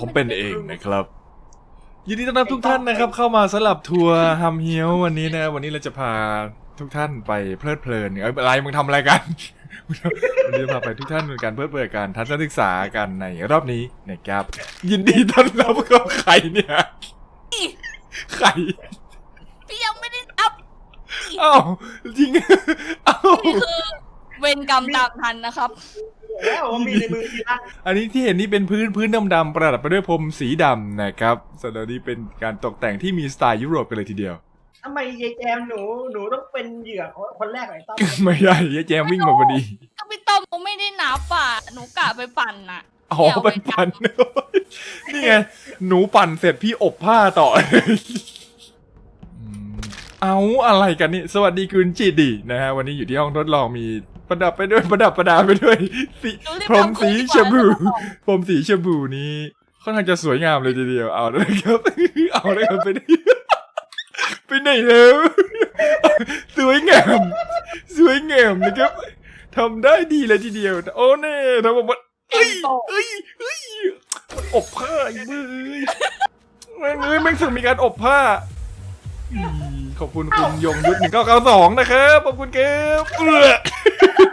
ผมเป็นเองนะครับ ยินดีต้อนรับทุกท่านนะครับ เข้ามาสลับทัวร์ฮัมเฮียววันนี้นะ วันนี้เราจะพาทุกท่านไปเพลิดเพลินเอ้ยอะไรมึงทำอะไรกัน วันนี้จะพาไปทุกท่านในการเพลิดเพลินการทัศนศึกษากันในรอบนี้นะครับ ยินดีต้อนรับเข้าใครเนี่ยใครพี่ยังไม่ได้อัพอ้าวจริงอ้าว นี่คือเวรกรรมตามทันนะครับ แล้วว่ามีในมือทีละอันนี้ที่เห็นนี่เป็นพื้นพื้นดำๆประดับไปด้วยพรมสีดำนะครับส่วนอันนี้เป็นการตกแต่งที่มีสไตล์ยุโรปกันเลยทีเดียวทำไมยายแจมหนูหนูต้องเป็นเหยื่อคนแรกเลยต้องไม่ได้ยายแจมวิ่งมาพอดีก็พี่ต้อมเขาไม่ได้นับอะหนูกะไปปั่นน่ะอ๋อเป็นปั่นนี่ไงหนูปั่นเสร็จพี่อบผ้าต่อเลยอืมเอาอะไรกันนี่ สวัสดีคุณจิดีนะฮะวันนี้อยู่ที่ห้องทดลองมี ประดับไปด้วยประดับประดาไปด้วยสีหนูรีบพรมสีทำชมพูดีกว่าพรมสีชมพูนี้ค่อนข้างจะสวยงามเลยทีเดียวเอาเลยครับ เอาเลยครับไปไหนไปไหนแล้วสวยงามสวยงามนะครับทำได้ดีเลยทีเดียว โอ้เน่ทำออกมาเอ็เอ้ยนโตเอ้ยเอ้ยมันอบผ้าอีกมือแม่งเอ้ยแม่งสึกมีการอบผ้าอีขอบคุณคุณยงยุทธหนึ่งเก้าเก้าสองนะครับขอบคุณครับเอื้อ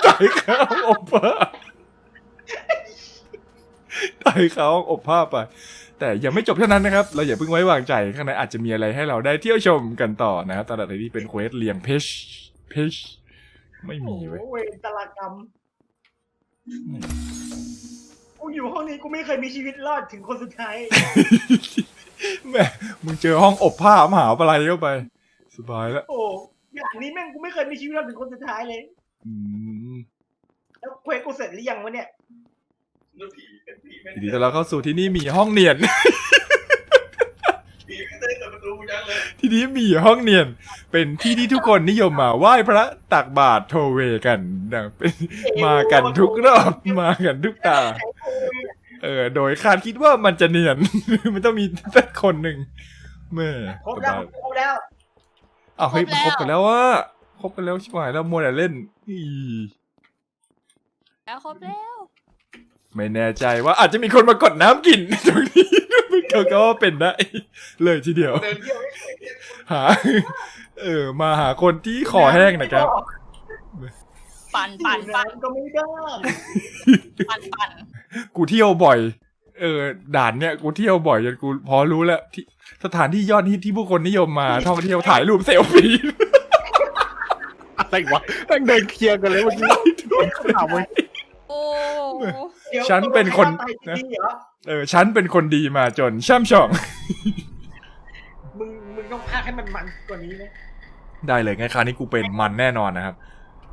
ตายข้าวอบผ้าตายข้าวอบผ้าไป แต่ยังไม่จบเท่านั้นนะครับ เราอย่าเพิ่งไว้วางใจข้างในอาจจะมีอะไรให้เราได้เที่ยวชมกันต่อนะครับตอนนี้เป็นเควสเลียงเพชเพชไม่มีเว้ยเวรตลกรรมกูอยู่ห้องนี้กูไม่เคยมีชีวิตรอดถึงคนสุดท้ายแม่มึงเจอห้องอบผ้ามหาอะไรเข้าไป สบายแล้ว โอ้อย่างนี้แม่งกูไม่เคยมีชีวิตรอดถึงคนสุดท้ายเลย อืม แล้วเควสกูเสร็จหรือยังวะเนี่ยทีนี้เราเข้าสู่ที่นี่มีห้องเนียนทีนี้มีห้องเนียน เป็นที่ที่ทุกคนนิยมมาไหว้พระตักบาตรโทเวกันนะเป็นมากันทุกรอบมากันทุกตา เออ โดยคาดคิดว่ามันจะเนียน มันต้องมีสักคนหนึ่งเมื่อครบแล้วครบแล้วอ้าวเฮ้ยมันครบกันแล้วว่าครบกันแล้วชิบหายแล้วมัวแต่เล่นอี แล้วครบแล้ว ไม่แน่ใจว่าอาจจะมีคนมากดน้ำกินตรงนี้เขาก็ว่าเป็นได้เลยทีเดียว เดินเที่ยวไม่เคยหา เออ มาหาคนที่ขอแห้งนะครับ ปั่นปั่ปั่นนปั่ปั่นนก็ไม่ได้ปั่นปั่นกูเที่ยวบ่อย เออ ด่านเนี่ยกูเที่ยวบ่อยจนกูพอรู้แล้วที่สถานที่ยอดฮิตที่ผู้คนนิยมมาท่องเที่ยวถ่ายรูปเซลฟี่อะไรวะแม่งเดินเคลียร์กันเลยเมื่อกี้ถามเว้ย โอ้ดี๋ยวฉันเป็นคนใรตายจริงๆเหรอเออ ฉันเป็นคนดีมาจนช่ำชอง มึง มึงต้องพากให้มันมันกว่านี้นะได้เลยงั้นคราวนี้กูเป็นมันแน่นอนนะครับ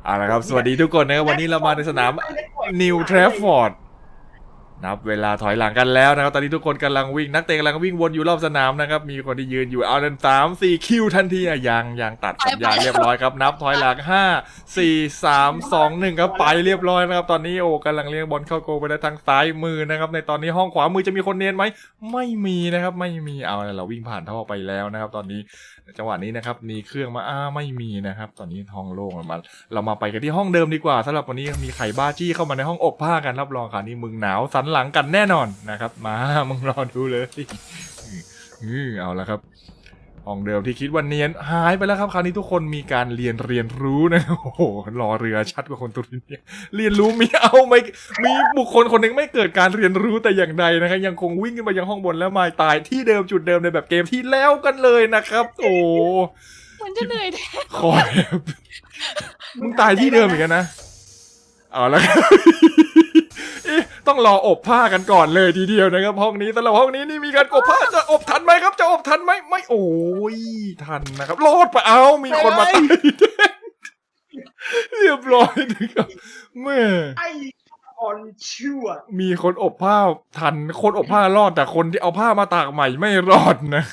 เอาละครับ สวัสดีทุกคนนะครับ วันนี้เรามาในสนามนิวทรฟฟอร์ด นับเวลาถอยหลังกันแล้วนะครับ ตอนนี้ทุกคนกำลังวิ่งนักเตะกำลังวิ่งวนอยู่รอบสนามนะครับ มีคนที่ยืนอยู่เอาเดินสามสี่คิวทันทีอะยังยังตัดสัญญาณเรียบร้อยครับ นับถอยหลังห้าสี่สามสองหนึ่งครับไปเรียบร้อยนะครับ ตอนนี้โอ้กำลังเลี้ยงบอลเข้าโกไปได้ทางซ้ายมือนะครับ ในตอนนี้ห้องขวามือจะมีคนเนียนไหมไม่มีนะครับ ไม่มีเอาเราวิ่งผ่านท่อไปแล้วนะครับ ตอนนี้จังหวะนี้นะครับมีเครื่องมาอ้าไม่มีนะครับ ตอนนี้ห้องโล่งมาเรามาไปกันที่ห้องเดิมดีกว่าสำหรับวันนี้มีไข่บ้าจี้เข้ามาในห้องอบผ้ากันรับรองค่ะนี่มึงหนาวสันหลังกันแน่นอนนะครับ มามึงรอดูเลยอือเอาละครับห้องเดิมที่คิดว่าเนียนหายไปแล้วครับ คราวนี้ทุกคนมีการเรียนเรียนรู้นะโอ้โหรอเรือชัดกว่าคนตุรินเนี่ยเรียนรู้มีเอาไม่มีบุคคลคนหนึ่งไม่เกิดการเรียนรู้แต่อย่างใดนะครับยังคงวิ่งขึ้นไปยังห้องบนแล้วมาตายที่เดิมจุดเดิมในแบบเกมที่แล้วกันเลยนะครับ โอ้มันจะเหนื่อยแทนคอยครับมึงตายที่เดิมอีกแล้วนะเอาละครับเอ๊ะ ต้องรออบผ้ากันก่อนเลยทีเดียวนะครับ ห้องนี้สำหรับห้องนี้นี่มีการอบผ้าจะอบทันไหมครับ จะอบทันไหมไม่โอ้ยทันนะครับรอดไปเอามีคนมาตายเรียบร้อยนะครับแม่ไอ้อ่อนชั่วมีคนอบผ้าทันคนอบผ้ารอดแต่คนที่เอาผ้ามาตากใหม่ไม่รอดนะ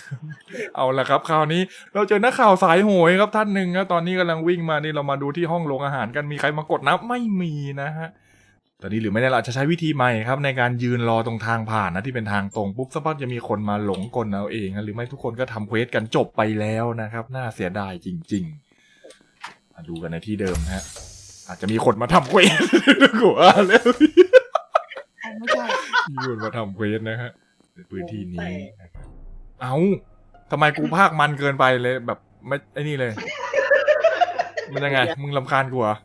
เอาละครับ คราวนี้เราเจอนักข่าวสายโหยครับท่านหนึ่งครับตอนนี้กำลังวิ่งมานี่เรามาดูที่ห้องโรงอาหารกันมีใครมากดน้ำไม่มีนะฮะ ตอนนี้หรือไม่ได้เราอาจจะใช้วิธีใหม่ครับ ในการยืนรอตรงทางผ่านนะที่เป็นทางตรงปุ๊บสักพักจะมีคนมาหลงกลเอาเองนะหรือไม่ทุกคนก็ทำเควสกันจบไปแล้วนะครับ น่าเสียดายจริงๆมาดูกันในที่เดิมนะฮะ อาจจะมีคนมาทำเควสกลัวแล้วไม่ใช่มีคนมาทำเควสนะฮะในพื้นที่นี้นะครับเอาทำไมกูภาคมันเกินไปเลยแบบไม่ไอ้นี่เลย มันยังไง มึงลำคาญกูเหรอ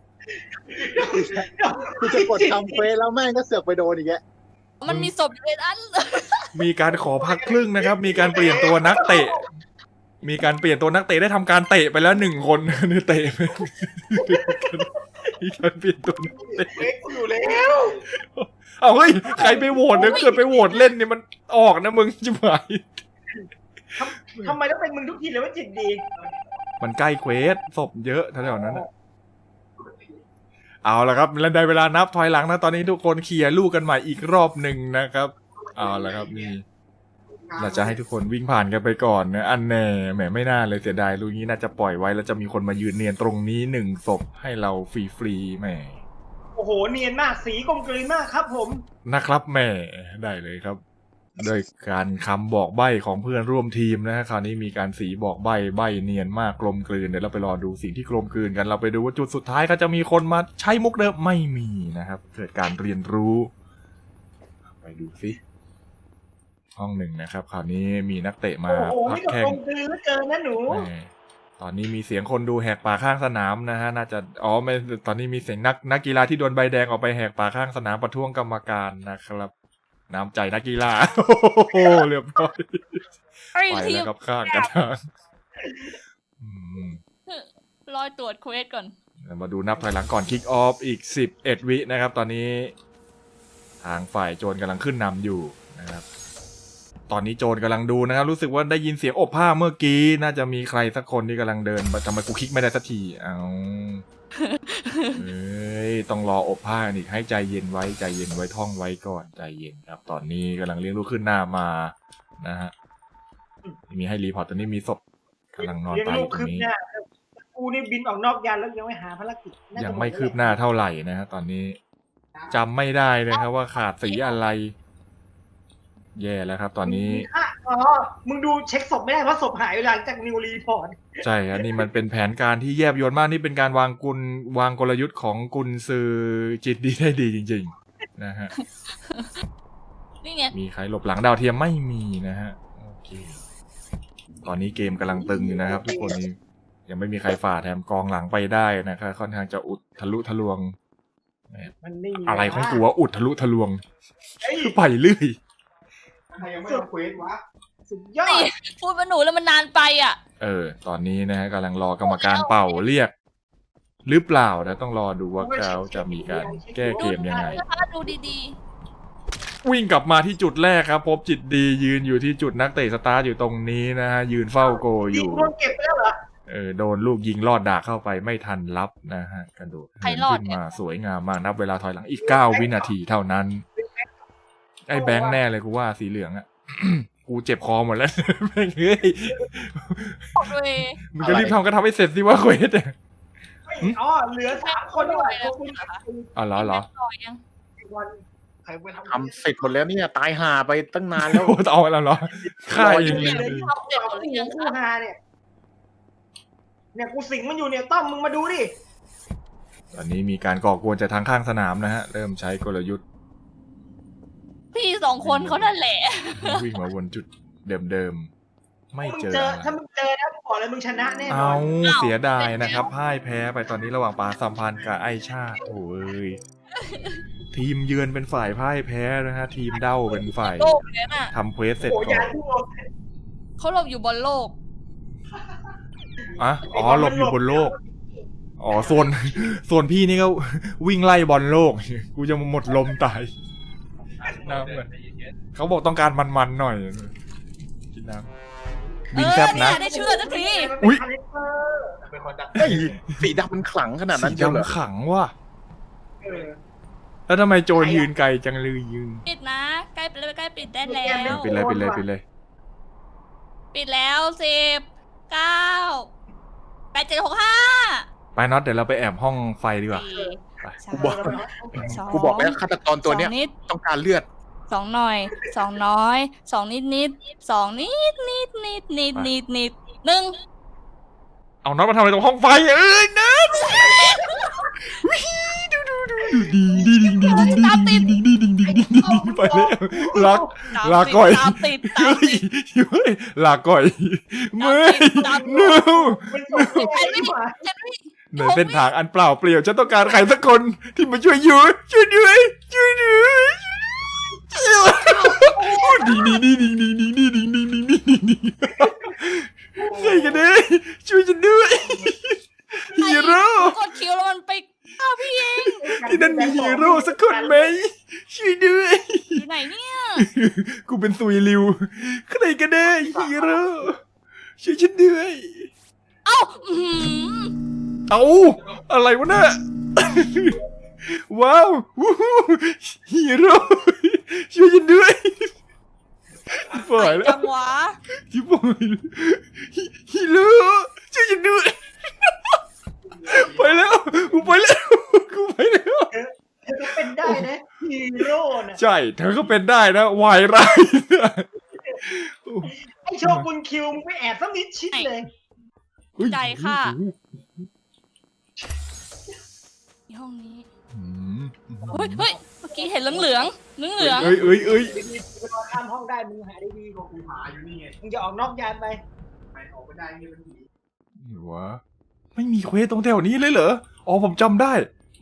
กูจะกดทำเฟซแล้วแม่งก็เสือกไปโดนอีกแกมันมีศพอยู่ในนั้นมีการขอพักครึ่งนะครับ มีการเปลี่ยนตัวนักเตะ มีการเปลี่ยนตัวนักเตะได้ทำการเตะไปแล้วหนึ่งคนนี่เตะไปมีการเปลี่ยนตัวนักเตะเล็กกูอยู่แล้วเอาเฮ้ยใครไปโหวตเนี่ยเกิดไปโหวตเล่นเนี่ยมันออกนะมึงจิ๋หายทำไมต้องเป็นมึงทุกทีเลยว่าจิตดี มันใกล้เควสศพเยอะแถวๆนั้นน่ะ เอาละครับแล้วได้เวลานับถอยหลังนะตอนนี้ทุกคนเคลียร์ลูกกันใหม่อีกรอบหนึ่งนะครับ เอาละครับนี่เราจะให้ทุกคนวิ่งผ่านกันไปก่อนนะอันแน่แหมไม่น่าเลยเสียดายลูกนี้น่าจะปล่อยไว้แล้วจะมีคนมายืนเนียนตรงนี้หนึ่งศพให้เราฟรีๆแหมโอ้โห เนียนมากสีกลมกลืนมากครับผมนะครับแหม่ได้เลยครับ โดยการคำบอกใบ้ของเพื่อนร่วมทีมนะฮะคราวนี้มีการสีบอกใบ้ใบ้เนียนมากกลมกลืนเดี๋ยวเราไปรอดูสิ่งที่กลมกลืนกัน เราไปดูว่าจุดสุดท้ายก็จะมีคนมาใช้มุกเดิมไม่มีนะครับ เกิดการเรียนรู้ ไปดูสิห้องหนึ่งนะครับ คราวนี้มีนักเตะมาโอ้โหพักนี่ก็แข่กงลมกลืนเหลือเกินนะหนู แหม่ตอนนี้มีเสียงคนดูแหกป่าข้างสนามนะฮะ น่าจะ อ๋อไม่ ตอนนี้มีเสียงนักนักกีฬาที่โดนใบแดงออกไปแหกป่าข้างสนามประท้วงกรรมการนะครับ น้ำใจนักกีฬาโอ้โหเรียบร้อยไอ้ไปทีแล้วมครับข้างกันทางอืมรอยตรวจเควสก่อนเรามาดูนับถอยหลังก่อนคิกออฟอีก 11 วินะครับ ตอนนี้ ทางฝ่ายโจรกำลังขึ้นนำอยู่นะครับ ตอนนี้โจรกำลังดูนะครับ รู้สึกว่าได้ยินเสียงอบผ้าเมื่อกี้ น่าจะมีใครสักคนที่กำลังเดินทำไมกูคลิกไม่ได้สักทีเอา เอ้ยต้องรออบผ้าอีกให้ใจเย็นไว้ใจเย็นไว้ท่องไว้ก่อนใจเย็นครับ ตอนนี้กำลังเลี้ยงลูกขึ้นหน้ามานะฮะมีให้รีพอร์ตตอนนี้มีศพกำลังนอนเลี้ยงตายอลูกยู่ตรคืงบนี้ หน้ากูนี่บินออกนอกยานแล้วยังไม่หาภารกิจน่าจะยังไม่คืบหน้าเท่าไหร่นะฮะตอนนี้จำไม่ได้เลยครับว่าขาดสีอะไร แย่แล้วครับ ตอนนี้อะอ๋อมึงดูเช็คศพไม่ได้เพราะศพหายหลังจากนิวรีพอร์ตใช่ครับนี่มันเป็นแผนการที่แยบยลมากนี่เป็นการวางกุลวางกลยุทธ์ของกุลซือจิตดีได้ดีจริง ๆ นะฮะนี่ไงมีใครหลบหลังดาวเทียมไม่มีนะฮะโอเคตอนนี้เกมกำลังตึงอยู่นะครับ ทุกคนนี้ยังไม่มีใครฝ่าแถมกองหลังไปได้นะครับค่อนข้างจะอุดทะลุทะลวงมันไม่มีอะไรของกูวะอุดทะลุทะลวงเฮ้ยคือไปเรื่อย ใครยังไม่ทำเควสวะ สุดยอนี่ดพูดมาหนูแล้วมันนานไปอะ เออ ตอนนี้นะฮะกำลังรอกรรมการเป่าเรียก หรือเปล่านะ ต้องรอดูว่าเขาจะมีการแก้เกมยังไงนะคะดูดีวิ่งกลับมาที่จุดแรกครับ พบจิตดียืนอยู่ที่จุดนักเตะสตาร์ทอยู่ตรงนี้นะฮะ ยืนเฝ้าโกอยิงยู่โดนเก็บไปแล้วเหรอเออโดนลูกยิงลอดดากเข้าไปไม่ทันรับนะฮะกระโดดเหินขึ้นมาสวยงามมากนับเวลาถอยหลังอีกเก้าวินาทีเท่านั้น ไอ้แบงค์แน่เลยกูว่าสีเหลืองอะกูเจ็บคอหมดแล้วแม่งเฮ้ยๆบอกเลยมึงจะรีบทำก็ทำให้เสร็จสิว่าเควสอะหึอ๋อเหลือสามคนด้วยพวกคุณอ๋อเหรอเหรอต่อยังวันใครไปทำทำเสร็จหมดแล้วเนี่ยตายห่าไปตั้งนานแล้วโอ้เอาแล้วเหรอฆ่าเองเลยทำเสร็จหมดหรือยังกูคะฮาเนี่ยเนี่ยกูสิงมันอยู่เนี่ยต้อมมึงมาดูดิตอนนี้มีการก่อกวนจากทางข้างสนามนะฮะ เริ่มใช้กลยุทธ์ พี่สองคนเขานั่นแหละวิ่งมาวนจุดเดิมๆ ไม่มึงเจอเจออะไรถ้ามึงเจอนะบอกเลยมึงชนะแน่นอเอานเสียดายนะครับพ่ายแพ้ไปตอนนี้ระหว่างปาสัมพันธ์กับไอชาติโอ้ยทีมเยือนเป็นฝ่ายพ่ายแพ้นะฮะ ทีมเด้าเป็นฝ่ายโลกเนี้ยน่ะทำเควสเสร็จโอ้ก่อยานที่โลกเขาหลบอยู่บนโลก อะอ๋อหลบอยู่บนโลก อ๋อส่วนส่วนพี่นี่ก็ วิ่งไล่บอลโลก กูจะหมดลมตาย น้ำเลยเขาบอกต้องการมันๆหน่อย กินน้ำวิ่งแซบนะ เออเนี่ยได้เชื่อสักทีอุ๊ยมันเป็นคาแรคเตอร์เป็นคนดักเฮ้ยสีดำมันขลังขนาดนั้สีนเชียวเหรอดำขังว่ะ เออแล้วทำไมโจรยืนไกลจังเลยยืนปิดนะ ใกล้ใกล้ปิดได้แล้ว ปิดเลยปิดเลยปิดเลย ปิดแล้วสิบเก้าแปดเจ็ดหกห้าไปน็อตเดี๋ยวเราไปแอบห้องไฟดีกว่าสี่ ไปสามกูบอกสองกูบอกแล้วฆาตกรตัวเนี้ยสองนิดต้องการเลือด สองหน่อย สองน้อย สองนิดนิดสองนิดนิดนิดนิดนิดนิดหนึ่งเอาน็อตมาทำอะไรตรงห้องไฟเอ้ยน็อตดีดีดีดีดีดีดีดีดีดีดีไปแล้วรักตามลาติดก่อยตามติดตามเฮ้ยติดเฮ้ยลาก่อยเมื่อยตามเนื้อมันส่งไม่ได้ดีกว่า ในเส้นทางอันเปล่าเปลี่ยวฉันต้องการใครสักคนที่มาช่วยอยู่ช่วยด้วยช่วยด้วยดีดีดีดีดีดีดีดีดีดีดีดีใครกันเนี่ยช่วยฉันด้วยฮีโร่กดคิวแล้วมันไปอ้าวพี่เองที่นั่นมีฮีโร่สักคนไหมช่วยด้วยอยู่ไหนเนี่ยกูเป็นซุยลิวใครกันเนี่ยฮีโร่ช่วยฉันด้วยเอ้าอื้อหือ เอาอะไรวะเนี่ยว้าววู้ฮู้ฮีโร่ช่วยฉันด้วยปล่อยแล้จัวงหวะที่ปล่อยฮีฮีโร่ช่วยฉันด้วยไปแล้วกูไปแล้วกูไปแล้วเธอก็เป็นได้นะฮีโร่น่ะใช่เธอก็เป็นได้นะวายร้ายนะไอโชกุนคิวมึงไปแอบสักนิดชิดเลยอุ๊ยใจค่ะที่ ห้องนี้อืมเฮ้ยเฮ้ยเมื่อกี้เห็นเหลืองเหลืองเหลืองเหลืองเอ้ยเอ้ยเอ้ยดีๆรอข้ามห้องได้มึงหาได้ดีกว่ากูหาอยู่นี่ไงมึงจะออกนอกยานไปไม่ออกไม่ได้เงี้ยมันหนีนี่วะไม่มีเควสตรงแถวนี้เลยเหรออ๋อผมจำได้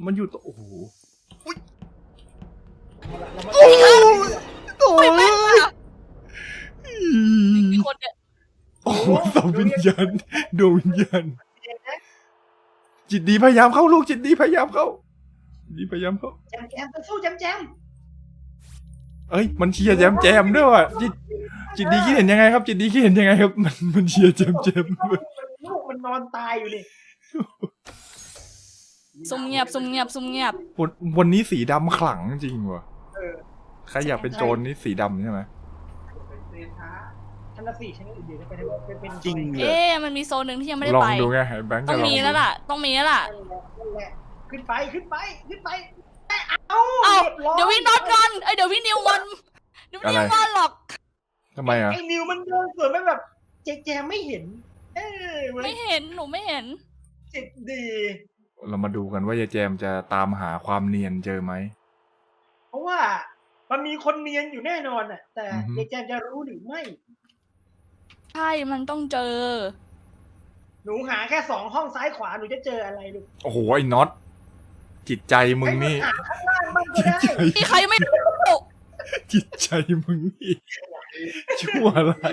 มันอยู่ตรงโอ้โหเรามาโอ้โหโอ้ไม่แม่นยอะมีคนเนี่ยโอ้โหสัมวิญญาณดวงวิญญาณเรียนนะ จิตดีพยายามเข้าลูกจิตดีพยายามเข้าจิตดีพยายามเข้า แจมแจมสู้แจมแจมเอ้ยมันเชียร์แจมแจมด้วยว่ะจิตจิตดีคิดเห็นยังไงครับ จิตดีคิดเห็นยังไงครับ มันมันเชียร์แจมแจมด้วยลูกมันนอนตายอยู่นี่ซุ่มเงียบซุ่มเงียบซุ่มเงียบ วันวันนี้สีดำขลังจริงว่ะเออใครอยากเป็นโจรนี่สีดำใช่ไหมเรียนช้า ชั้นละสี่ชั้นละอื่นเดี๋ยวจะไปทำเป็นเป็นจริงเลยเอ๊ะมันมีโซนหนึ่งที่ยังไม่ได้ลองไป ดูไงไอ้แบงค์ต้องจะลมีดูแล้วล่ะ ต้องมีแล้วล่ะนั่นแหละขึ้นไปขึ้นไปขึ้นไปเอ้าเอ้า รียบร้อยเดี๋ยวพี่น็อตงอนเอ้ยเดี๋ยวพี่นิวงอนเดี๋ยวพี่นิวงอนหรอก ทำไมอะไอ้นิวมันเดินสวนไม่แบบเจ๊แจมไม่เห็น เอ้ยเว้ไม่ยเห็น หนูไม่เห็นจิตดี เรามาดูกันว่ายายแจมจะตามหาความเนียนเจอไหม เพราะว่ามันมีคนเนียนอยู่แน่นอนน่ะ แต่อือฮึ เจ๊แจมจะรู้หรือไม่ ใช่มันต้องเจอ หนูหาแค่สองห้องซ้ายขวาหนูจะเจออะไรลูกโอ้โหไอ้น็อตจิตใจมึงนี่ให้มัหาข้างล่างบ้างก็ได้ที่ใครไม่รู้จิตใจมึงนี่ชั่วอะไร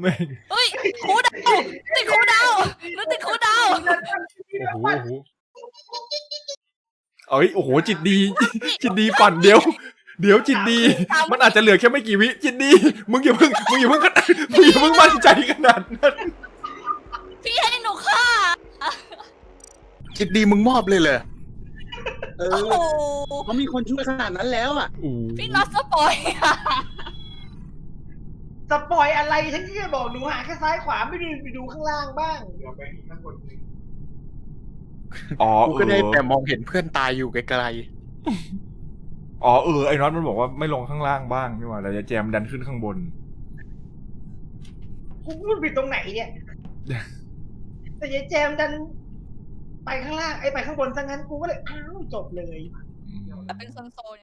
แม่งเฮ้ยครูดาวติดครูดาวหนูติดครูดาวโอ้โหโอ้โหเอ้ยโอ้โหจิตดี จิตดีปั่นเดี๋ยว เดี๋ยวจิตดี มันอาจจะเหลือแค่ไม่กี่วิจิตดี มึงอย่าเพิ่งมึงอย่าเพิ่งมึงอย่าเพิ่งมั่นใจขนาดนั้นพี่ให้หนูฆ่าจิตดีมึงมอบเลยเลยเอโอ้อโหเขามีคนช่วยขนาดนั้นแล้วอะโอ้โหพี่น็อตสปอยอะสปอยอะไรฉันที่จะบอกหนูหาแค่ซ้ายขวาไม่ดูไปดูข้างล่างบ้างเดี๋ยวไปดูข้างบนอ๋อกูเอก็ได้อแต่มองเห็นเพื่อนตายอยู่ไกล อ๋อเออไอ้น็อตมันบอกว่าไม่ลงข้างล่างบ้างนี่หว่าแต่ยายแจมดันขึ้นข้างบน กูพูดผิดตรงไหนเนี่ย แต่ยายแจมดัน ไปข้างล่างไอ้ไปข้างบนซะงั้นกูก็เลยอ้าวจบเลยแต่เป็นโซนๆ